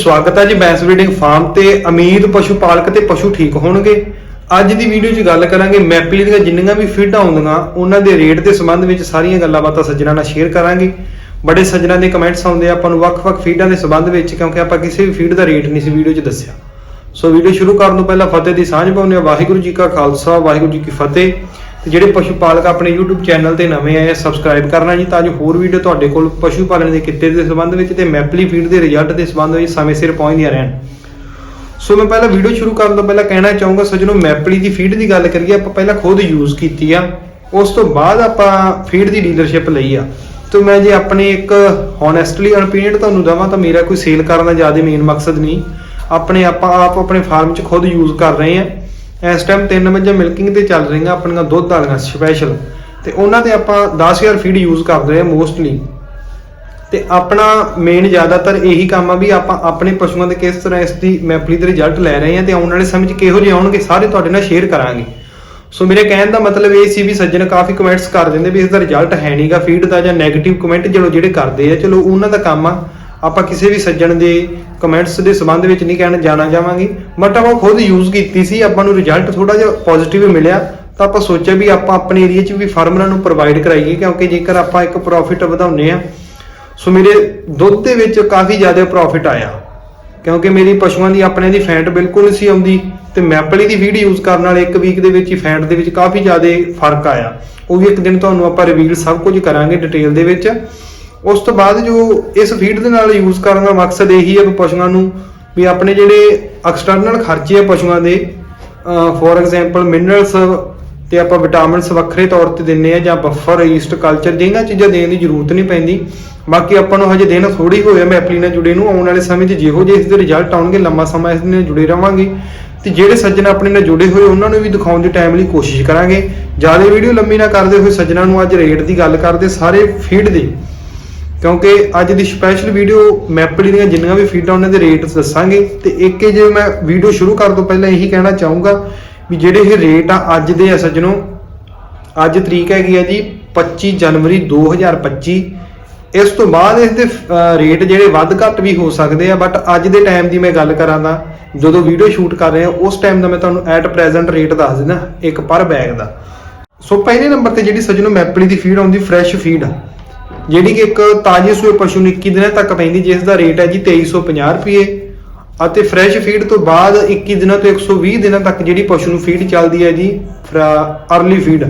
ਸਵਾਗਤ ਹੈ ਜੀ। ਬੈਂਸ ਬਰੀਡਿੰਗ ਫਾਰਮ ਤੇ ਅਮੀਰ ਪਸ਼ੂ ਪਾਲਕ ਤੇ ਪਸ਼ੂ ਠੀਕ ਹੋਣਗੇ। ਅੱਜ ਦੀ ਵੀਡੀਓ 'ਚ ਗੱਲ ਕਰਾਂਗੇ ਮੈਪਲੀ ਦੀਆਂ ਜਿੰਨੀਆਂ ਵੀ ਫੀਡਾਂ ਆਉਂਦੀਆਂ ਉਹਨਾਂ ਦੇ ਰੇਟ ਦੇ ਸੰਬੰਧ ਵਿੱਚ ਸਾਰੀਆਂ ਗੱਲਾਂ ਬਾਤਾਂ ਸੱਜਣਾ ਨਾਲ ਸ਼ੇਅਰ ਕਰਾਂਗੇ। ਬੜੇ ਸੱਜਣਾ ਦੇ ਕਮੈਂਟਸ ਆਉਂਦੇ ਆ, ਆਪਾਂ ਨੂੰ ਵੱਖ-ਵੱਖ ਫੀਡਾਂ ਦੇ ਸੰਬੰਧ ਵਿੱਚ, ਕਿਉਂਕਿ ਆਪਾਂ ਕਿਸੇ ਵੀ ਫੀਡ ਦਾ ਰੇਟ ਨਹੀਂ ਸੀ ਵੀਡੀਓ 'ਚ ਦੱਸਿਆ। ਸੋ ਵੀਡੀਓ ਸ਼ੁਰੂ ਕਰਨ ਤੋਂ ਪਹਿਲਾਂ ਫਤਿਹ ਦੀ ਸਾਂਝ ਪਾਉਂਦੇ ਆ ਵਾਹਿਗੁਰੂ ਜੀ ਕਾ ਖਾਲਸਾ, ਵਾਹਿਗੁਰੂ ਜੀ ਕੀ ਫਤਿਹ। ਤੇ ਜਿਹੜੇ ਪਸ਼ੂ ਪਾਲਕ ਆਪਣੇ YouTube ਚੈਨਲ ਤੇ ਨਵੇਂ ਆਏ ਆ ਸਬਸਕ੍ਰਾਈਬ ਕਰਨਾ ਜੀ, ਤਾਂ ਜੋ ਹੋਰ ਵੀਡੀਓ ਤੁਹਾਡੇ ਕੋਲ ਪਸ਼ੂ ਪਾਲਣ ਦੇ ਕਿੱਤੇ ਦੇ ਸੰਬੰਧ ਵਿੱਚ ਤੇ ਮੈਪਲੀ ਫੀਡ ਦੇ ਰਿਜ਼ਲਟ ਦੇ ਸੰਬੰਧ ਵਿੱਚ ਸਮੇਂ ਸਿਰ ਪਹੁੰਚਦੀਆਂ ਰਹਿਣ। ਸੋ ਮੈਂ ਪਹਿਲਾਂ ਵੀਡੀਓ ਸ਼ੁਰੂ ਕਰਨ ਤੋਂ ਪਹਿਲਾਂ ਕਹਿਣਾ ਚਾਹੂੰਗਾ, ਸੱਜਣੋ ਮੈਪਲੀ ਦੀ ਫੀਡ ਦੀ ਗੱਲ ਕਰੀਏ, ਆਪਾਂ ਪਹਿਲਾਂ ਖੁਦ ਯੂਜ਼ ਕੀਤੀ ਆ। ਉਸ ਤੋਂ ਬਾਅਦ ਆਪਾਂ ਫੀਡ ਦੀ ਡੀਲਰਸ਼ਿਪ ਲਈ ਆ। ਤੇ ਮੈਂ ਜੇ ਆਪਣੇ ਇੱਕ ਹੋਨੈਸਟਲੀ ਓਪੀਨੀਅਨ ਤੁਹਾਨੂੰ ਦਵਾਂ, ਤਾਂ ਮੇਰਾ ਕੋਈ ਸੇਲ ਕਰਨ ਦਾ ਜ਼ਿਆਦਾ ਮੇਨ ਮਕਸਦ ਨਹੀਂ। ਆਪਣੇ ਆਪਾਂ, ਆਪ ਆਪਣੇ ਫਾਰਮ 'ਚ ਖੁਦ ਯੂਜ਼ ਕਰ ਰਹੇ ਆ। ਇਸ ਟਾਈਮ ਤਿੰਨ ਮੱਝਾਂ ਮਿਲਕਿੰਗ ਤੇ ਚੱਲ ਰਹੀਆਂ ਆਪਣੀਆਂ ਦੁੱਧ ਵਾਲੀਆਂ ਸਪੈਸ਼ਲ ਤੇ ਉਹਨਾਂ ਤੇ ਆਪਾਂ 10000 ਫੀਡ ਯੂਜ਼ ਕਰਦੇ ਆ ਮੋਸਟਲੀ ਤੇ ਆਪਣਾ ਮੇਨ ਜ਼ਿਆਦਾਤਰ ਇਹੀ ਕੰਮ ਆ ਵੀ ਆਪਾਂ ਆਪਣੇ ਪਸ਼ੂਆਂ ਦੇ ਕਿਸ ਤਰ੍ਹਾਂ ਇਸ ਦੀ ਮੈਪਲੀ ਦੇ ਰਿਜ਼ਲਟ ਲੈ ਰਹੇ ਹਾਂ ਤੇ ਆਉਣ ਵਾਲੇ ਸਮੇਂ 'ਚ ਕਿਹੋ ਜਿਹੇ ਆਉਣਗੇ ਸਾਰੇ ਤੁਹਾਡੇ ਨਾਲ ਸ਼ੇਅਰ ਕਰਾਂਗੇ। ਸੋ ਮੇਰੇ ਕਹਿਣ ਦਾ ਮਤਲਬ ਇਹ ਸੀ ਵੀ ਸੱਜਣ ਕਾਫੀ ਕਮੈਂਟਸ ਕਰ ਦਿੰਦੇ ਵੀ ਇਸ ਦਾ ਰਿਜ਼ਲਟ ਹੈ ਨਹੀਂਗਾ ਫੀਡ ਦਾ ਜਾਂ 네ਗੇਟਿਵ ਕਮੈਂਟ ਜਿਹੜੇ ਜਿਹੜੇ ਕਰਦੇ ਆ, ਚਲੋ ਉਹਨਾਂ ਦਾ ਕੰਮ ਆ। ਆਪਾਂ ਕਿਸੇ ਵੀ ਸੱਜਣ ਦੇ ਕਮੈਂਟਸ ਦੇ ਸੰਬੰਧ ਵਿੱਚ ਨਹੀਂ ਕਹਿਣ ਜਾਣਾ ਜਾਵਾਂਗੇ। ਬਟ ਆਪਾਂ ਖੁਦ ਯੂਜ਼ ਕੀਤੀ ਸੀ, ਆਪਾਂ ਨੂੰ ਰਿਜ਼ਲਟ ਥੋੜਾ ਜਿਹਾ ਪੋਜ਼ਿਟਿਵ ਮਿਲਿਆ। ਤਾਂ ਆਪਾਂ ਸੋਚਿਆ ਵੀ ਆਪਾਂ ਆਪਣੇ ਏਰੀਆ 'ਚ ਵੀ ਫਾਰਮਰਾਂ ਨੂੰ ਪ੍ਰੋਵਾਈਡ ਕਰਾਈਏ, ਕਿਉਂਕਿ ਜੇਕਰ ਆਪਾਂ ਇੱਕ ਪ੍ਰੋਫਿਟ ਵਧਾਉਂਦੇ ਆ ਸੋ ਮੇਰੇ ਦੁੱਧ ਦੇ ਵਿੱਚ ਕਾਫੀ ਜ਼ਿਆਦਾ ਪ੍ਰੋਫਿਟ ਆਇਆ। ਕਿਉਂਕਿ ਮੇਰੀ ਪਸ਼ੂਆਂ ਦੀ ਆਪਣੇ ਦੀ ਫੈਂਟ ਬਿਲਕੁਲ ਨਹੀਂ ਸੀ ਆਉਂਦੀ, ਤੇ ਮੈਪਲੀ ਦੀ ਫੀਡ ਯੂਜ਼ ਕਰਨ ਨਾਲ ਇੱਕ ਵੀਕ ਦੇ ਵਿੱਚ ਹੀ ਫੈਂਟ ਦੇ ਵਿੱਚ ਕਾਫੀ ਜ਼ਿਆਦਾ ਫ਼ਰਕ ਆਇਆ। ਉਹ ਵੀ ਇੱਕ ਦਿਨ ਤੁਹਾਨੂੰ ਆਪਾਂ ਰਿਵੀਲ ਸਭ ਕੁਝ ਕਰਾਂਗੇ ਡਿਟੇਲ ਦੇ ਵਿੱਚ। ਉਸ ਤੋਂ ਬਾਅਦ ਜੋ ਇਸ ਫੀਡ ਦੇ ਨਾਲ ਯੂਜ਼ ਕਰਨ ਦਾ ਮਕਸਦ ਇਹੀ ਹੈ ਵੀ ਪਸ਼ੂਆਂ ਨੂੰ ਵੀ ਆਪਣੇ ਜਿਹੜੇ ਐਕਸਟਰਨਲ ਖਰਚੇ ਆ ਪਸ਼ੂਆਂ ਦੇ ਫੋਰ ਐਗਜ਼ਾਮਪਲ ਮਿਨਰਲਸ ਤੇ ਆਪਾਂ ਵਿਟਾਮਿਨਸ ਵੱਖਰੇ ਤੌਰ ਤੇ ਦਿੰਨੇ ਆ ਜਾਂ ਬਫਰ ਈਸਟ ਕਲਚਰ ਜਿਹੀਆਂ ਚੀਜ਼ਾਂ ਦੇਣ ਦੀ ਜ਼ਰੂਰਤ ਨਹੀਂ ਪੈਂਦੀ। ਬਾਕੀ ਆਪਾਂ ਨੂੰ ਹਜੇ ਦਿਨ ਥੋੜੀ ਹੋਇਆ ਮੈਪਲੀ ਨਾਲ ਜੁੜੇ ਨੂੰ, ਆਉਣ ਵਾਲੇ ਸਮੇਂ 'ਚ ਜਿਹੋ ਜਿਹੇ ਇਸ ਦੇ ਰਿਜ਼ਲਟ ਆਉਣਗੇ, ਲੰਮਾ ਸਮਾਂ ਇਸ ਨਾਲ ਜੁੜੇ ਰਵਾਂਗੇ ਤੇ ਜਿਹੜੇ ਸੱਜਣ ਆਪਣੇ ਨਾਲ ਜੁੜੇ ਹੋਏ, ਉਹਨਾਂ ਨੂੰ ਵੀ ਦਿਖਾਉਣ ਦੀ ਟਾਈਮ ਲਈ ਕੋਸ਼ਿਸ਼ ਕਰਾਂਗੇ। ਜ਼ਿਆਦਾ ਵੀਡੀਓ ਲੰਮੀ ਨਾ ਕਰਦੇ ਹੋਏ ਸੱਜਣਾਂ ਨੂੰ ਅੱਜ ਰੇਟ ਦੀ ਗੱਲ ਕਰਦੇ, ਸਾਰੇ ਫੀਡ ਦੀ ਕਿਉਂਕਿ ਅੱਜ ਦੀ ਸਪੈਸ਼ਲ ਵੀਡੀਓ ਮੈਪੜੀ ਦੀਆਂ ਜਿੰਨੀਆਂ ਵੀ ਫੀਡਾਂ ਉਹਨਾਂ ਦੇ ਰੇਟ ਦੱਸਾਂਗੇ। ਤੇ ਇੱਕ ਜੇ ਮੈਂ ਵੀਡੀਓ ਸ਼ੁਰੂ ਕਰਨ ਤੋਂ ਪਹਿਲਾਂ ਇਹੀ ਕਹਿਣਾ ਚਾਹੂੰਗਾ ਵੀ ਜਿਹੜੇ ਇਹ ਰੇਟ ਆ ਅੱਜ ਦੇ ਆ ਸੱਜਣੋ ਅੱਜ ਤਰੀਕ ਹੈਗੀ ਆ ਜੀ 25 ਜਨਵਰੀ 2025 ਇਸ ਤੋਂ ਬਾਅਦ ਇਸ ਦੇ ਰੇਟ ਜਿਹੜੇ ਵੱਧ ਘੱਟ ਵੀ ਹੋ ਸਕਦੇ ਆ ਬਟ ਅੱਜ ਦੇ ਟਾਈਮ ਦੀ ਮੈਂ ਗੱਲ ਕਰਾਂ ਤਾਂ ਜਦੋਂ ਵੀਡੀਓ ਸ਼ੂਟ ਕਰ ਰਹੇ ਆ, ਉਸ ਟਾਈਮ ਦਾ ਮੈਂ ਤੁਹਾਨੂੰ ਐਟ ਪ੍ਰੈਜ਼ੈਂਟ ਰੇਟ ਦੱਸ ਦਿੰਦਾ, ਇੱਕ ਪਰ ਬੈਗ ਦਾ। ਸੋ ਪਹਿਲੇ ਨੰਬਰ ਤੇ ਜਿਹੜੀ ਸੱਜਣੋ ਮੈਪਲੀ ਦੀ ਫੀਡ ਆਉਂਦੀ ਫਰੈਸ਼ ਫੀਡ ਜਿਹੜੀ ਕਿ ਇੱਕ ਤਾਜ਼ੇ ਸੂਏ ਪਸ਼ੂ ਨੂੰ 21 ਦਿਨਾਂ ਤੱਕ ਪੈਂਦੀ, ਜਿਸ ਦਾ ਰੇਟ ਹੈ ਜੀ 2350 ਰੁਪਏ। ਅਤੇ ਫਰੈਸ਼ ਫੀਡ ਤੋਂ ਬਾਅਦ 21 ਦਿਨਾਂ ਤੋਂ 120 ਦਿਨਾਂ ਤੱਕ ਜਿਹੜੀ ਪਸ਼ੂ ਨੂੰ ਫੀਡ ਚੱਲਦੀ ਹੈ ਜੀ ਅਰਲੀ ਫੀਡ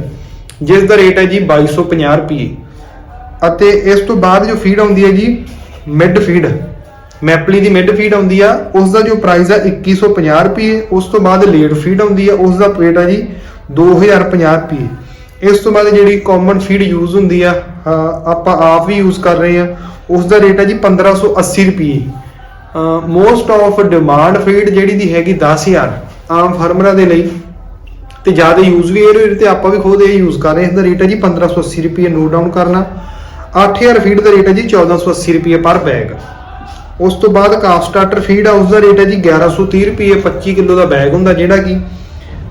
ਜਿਸ ਦਾ ਰੇਟ ਹੈ ਜੀ 2250 ਰੁਪਏ। ਅਤੇ ਇਸ ਤੋਂ ਬਾਅਦ ਜੋ ਫੀਡ ਆਉਂਦੀ ਹੈ ਜੀ ਮਿਡ ਫੀਡ ਮੈਪਲੀ ਦੀ ਮਿਡ ਫੀਡ ਆਉਂਦੀ ਆ, ਉਸ ਦਾ ਜੋ ਪ੍ਰਾਈਸ ਹੈ 2150 ਰੁਪਏ। ਉਸ ਤੋਂ ਬਾਅਦ ਲੇਟ ਫੀਡ ਆਉਂਦੀ ਆ ਉਸ ਦਾ ਰੇਟ ਹੈ ਜੀ 2050 ਰੁਪਏ। ਇਸ ਤੋਂ ਬਾਅਦ ਜਿਹੜੀ ਕਾਮਨ ਫੀਡ ਯੂਜ਼ ਹੁੰਦੀ ਆ ਆਪਾਂ ਆਪ ਵੀ ਯੂਜ਼ ਕਰ ਰਹੇ ਆ ਉਸ ਦਾ ਰੇਟ ਹੈ ਜੀ 1580 ਰੁਪਏ ਮੋਸਟ ਆਫ ਡਿਮਾਂਡ ਫੀਡ ਜਿਹੜੀ ਦੀ ਹੈਗੀ 10000 ਆਮ ਫਾਰਮਰਾਂ ਦੇ ਲਈ, ਤੇ ਜ਼ਿਆਦਾ ਯੂਜ਼ ਵੀ ਇਹ ਰੇਟ ਤੇ ਆਪਾਂ ਵੀ ਖੁਦ ਇਹ ਯੂਜ਼ ਕਰ ਰਹੇ ਹਾਂ ਇਸ ਦਾ ਰੇਟ ਹੈ ਜੀ 1580 ਰੁਪਏ ਨੋਟ ਡਾਊਨ ਕਰਨਾ। 8000 ਫੀਡ ਦਾ ਰੇਟ ਹੈ ਜੀ 1480 ਰੁਪਏ ਪਰ ਬੈਗ ਉਸ ਤੋਂ ਬਾਅਦ ਕਾਫ ਸਟਾਰਟਰ ਫੀਡ ਆ ਉਸ ਦਾ ਰੇਟ ਹੈ ਜੀ 1130 ਰੁਪਏ 25 ਕਿਲੋ ਦਾ ਬੈਗ ਹੁੰਦਾ, ਜਿਹੜਾ ਕਿ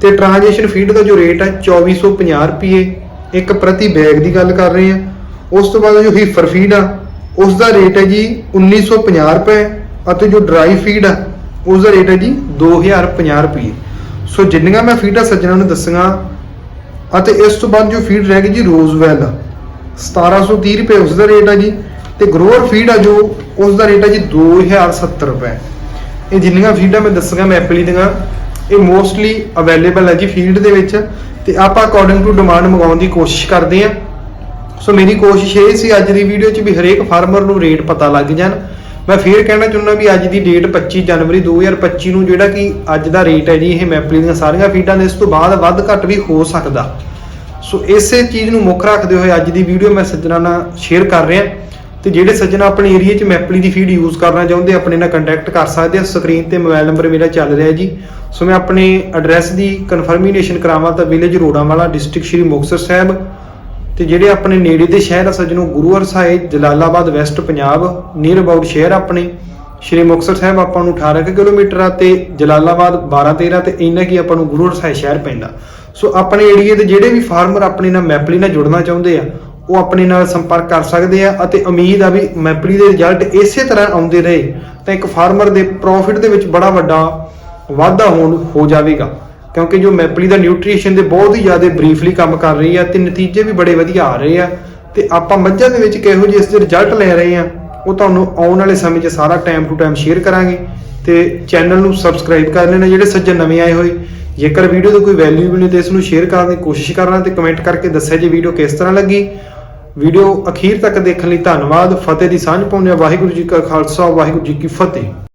ਤੇ ਟ੍ਰਾਂਜੀਸ਼ਨ ਫੀਡ ਦਾ ਜੋ ਰੇਟ ਹੈ 2450 ਰੁਪਏ ਇੱਕ ਪ੍ਰਤੀ ਬੈਗ ਦੀ ਗੱਲ ਕਰ ਰਹੇ ਹਾਂ ਉਸ ਤੋਂ ਬਾਅਦ ਜੋ ਹੀਫਰ ਫੀਡ ਆ, ਉਸ ਦਾ ਰੇਟ ਹੈ ਜੀ 1950 ਰੁਪਏ ਅਤੇ ਜੋ ਡਰਾਈ ਫੀਡ ਆ, ਉਸ ਦਾ ਰੇਟ ਹੈ ਜੀ 2050 ਰੁਪਏ। ਸੋ ਜਿੰਨੀਆਂ ਮੈਂ ਫੀਡਾਂ ਸੱਜਣਾ ਨੂੰ ਦੱਸਾਂਗਾ ਅਤੇ ਇਸ ਤੋਂ ਬਾਅਦ ਜੋ ਫੀਡ ਰਹਿ ਗਈ ਜੀ ਰੋਜ਼ਵੈਲ 1730 ਰੁਪਏ ਉਸ ਦਾ ਰੇਟ ਹੈ ਜੀ ਤੇ ਗਰੋਅਰ ਫੀਡ ਆ ਜੋ, ਉਸ ਦਾ ਰੇਟ ਹੈ ਜੀ 2070 ਰੁਪਏ। ਇਹ ਜਿੰਨੀਆਂ ਫੀਡਾਂ ਮੈਂ ਦੱਸਾਂਗਾ, ਮੈਂ ਮੈਪਲੀ ਦੀਆਂ। ਇਹ ਮੋਸਟਲੀ ਅਵੇਲੇਬਲ ਹੈ ਜੀ ਫੀਲਡ ਦੇ ਵਿੱਚ ਤੇ ਆਪਾਂ ਅਕੋਰਡਿੰਗ ਟੂ ਡਿਮਾਂਡ ਮੰਗਾਉਣ ਦੀ ਕੋਸ਼ਿਸ਼ ਕਰਦੇ ਹਾਂ। ਸੋ ਮੇਰੀ ਕੋਸ਼ਿਸ਼ ਇਹ ਸੀ ਅੱਜ ਦੀ ਵੀਡੀਓ 'ਚ ਵੀ ਹਰੇਕ ਫਾਰਮਰ ਨੂੰ ਰੇਟ ਪਤਾ ਲੱਗ ਜਾਣ। ਮੈਂ ਫੇਰ ਕਹਿਣਾ ਚਾਹੁੰਦਾ ਵੀ ਅੱਜ ਦੀ ਡੇਟ 25 ਜਨਵਰੀ 2025 ਨੂੰ ਜਿਹੜਾ ਕਿ ਅੱਜ ਦਾ ਰੇਟ ਹੈ ਜੀ, ਇਹ ਮੈਪਲੀ ਦੀਆਂ ਸਾਰੀਆਂ ਫੀਡਾਂ ਦੇ, ਇਸ ਤੋਂ ਬਾਅਦ ਵੱਧ ਘੱਟ ਵੀ ਹੋ ਸਕਦਾ। ਸੋ ਇਸੇ ਚੀਜ਼ ਨੂੰ ਮੁੱਖ ਰੱਖਦੇ ਹੋਏ ਅੱਜ ਦੀ ਵੀਡੀਓ ਮੈਂ ਸੱਜਣਾ ਨਾਲ ਸ਼ੇਅਰ ਕਰ ਰਿਹਾ। ਤੇ ਜਿਹੜੇ ਸੱਜਣਾ ਆਪਣੇ ਏਰੀਆ 'ਚ ਮੈਪਲੀ ਦੀ ਫੀਡ ਯੂਜ਼ ਕਰਨਾ ਚਾਹੁੰਦੇ ਆਪਣੇ ਨਾਲ ਕੰਟੈਕਟ ਕਰ ਸਕਦੇ ਆ। ਸਕਰੀਨ ਤੇ ਮੋਬਾਈਲ ਨੰਬਰ ਮੇਰਾ ਚੱਲ ਰਿਹਾ ਜੀ। ਸੋ ਮੈਂ ਆਪਣੇ ਐਡਰੈਸ ਦੀ ਕਨਫਰਮੇਸ਼ਨ ਕਰਾਵਾਂ ਤਾਂ ਵਿਲੇਜ ਰੋੜਾਵਾਲਾ ਡਿਸਟ੍ਰਿਕਟ ਸ਼੍ਰੀ ਮੁਕਤਸਰ ਸਾਹਿਬ ਤੇ ਜਿਹੜੇ ਆਪਣੇ ਨੇੜੇ ਦੇ ਸ਼ਹਿਰ ਆ ਸੱਜਣੋ, Guru Sahib, Jalalabad west Punjab near about ਸ਼ਹਿਰ ਆਪਣੇ, ਸ਼੍ਰੀ ਮੁਕਤਸਰ ਸਾਹਿਬ ਆਪਾਂ ਨੂੰ 18 ਕੁ ਕਿਲੋਮੀਟਰ ਆ ਤੇ ਜਲਾਲਾਬਾਦ 12 13 ਤੇ ਇੰਨਾ ਕੀ ਆਪਾਂ ਨੂੰ ਗੁਰੂ ਸਾਹਿਬ ਸ਼ਹਿਰ ਪੈਂਦਾ। ਸੋ ਆਪਣੇ ਏਰੀਏ ਦੇ ਜਿਹੜੇ ਵੀ ਫਾਰਮਰ ਆਪਣੇ ਨਾਲ ਮੈਪਲੀ ਨਾਲ ਜੁੜਨਾ ਚਾਹੁੰਦੇ ਆ, ਉਹ ਆਪਣੇ ਨਾਲ ਸੰਪਰਕ ਕਰ ਸਕਦੇ ਆ ਅਤੇ ਉਮੀਦ ਆ ਵੀ ਮੈਪਲੀ ਦੇ ਰਿਜ਼ਲਟ ਇਸੇ ਤਰ੍ਹਾਂ ਆਉਂਦੇ ਰਹੇ ਤਾਂ ਇੱਕ ਫਾਰਮਰ ਦੇ ਪ੍ਰੋਫਿਟ ਦੇ ਵਿੱਚ ਬੜਾ ਵੱਡਾ ਵਾਧਾ ਹੋਣ, ਹੋ ਜਾਵੇਗਾ। ਕਿਉਂਕਿ ਜੋ ਮੈਪਲੀ ਦਾ ਨਿਊਟ੍ਰੀਸ਼ਨ ਦੇ ਬਹੁਤ ਹੀ ਜ਼ਿਆਦਾ ਬਰੀਫਲੀ ਕੰਮ ਕਰ ਰਹੀ ਆ ਤੇ ਨਤੀਜੇ ਵੀ ਬੜੇ ਵਧੀਆ ਆ ਰਹੇ ਆ ਤੇ ਆਪਾਂ ਮੱਝਾਂ ਦੇ ਵਿੱਚ ਕਿਹੋ ਜਿਹੇ ਇਸ ਦੇ ਰਿਜ਼ਲਟ ਲੈ ਰਹੇ ਆ, ਉਹ ਤੁਹਾਨੂੰ ਆਉਣ ਵਾਲੇ ਸਮੇਂ 'ਚ ਸਾਰਾ ਟਾਈਮ ਟੂ ਟਾਈਮ ਸ਼ੇਅਰ ਕਰਾਂਗੇ। ਤੇ ਚੈਨਲ ਨੂੰ ਸਬਸਕ੍ਰਾਈਬ ਕਰ ਲੈਣਾ ਜਿਹੜੇ ਸੱਜਣ ਨਵੇਂ ਆਏ ਹੋਏ। ਜੇਕਰ ਵੀਡੀਓ ਦੀ ਕੋਈ ਵੈਲਿਊ ਮਿਲੇ ਤੇ ਇਸ ਨੂੰ ਸ਼ੇਅਰ ਕਰਨ ਦੀ ਕੋਸ਼ਿਸ਼ ਕਰਨਾ ਤੇ ਕਮੈਂਟ ਕਰਕੇ ਦੱਸਿਆ ਜੇ ਵੀਡੀਓ ਕਿਸ ਤਰ੍ਹਾਂ ਲੱਗੀ। ਵੀਡੀਓ ਅਖੀਰ ਤੱਕ ਦੇਖਣ ਲਈ ਧੰਨਵਾਦ। ਫਤਿਹ ਦੀ ਸਾਂਝ ਪਾਉਂਦੇ ਹਾਂ। ਵਾਹਿਗੁਰੂ ਜੀ ਕਾ ਖਾਲਸਾ, ਵਾਹਿਗੁਰੂ ਜੀ ਕੀ ਫਤਿਹ।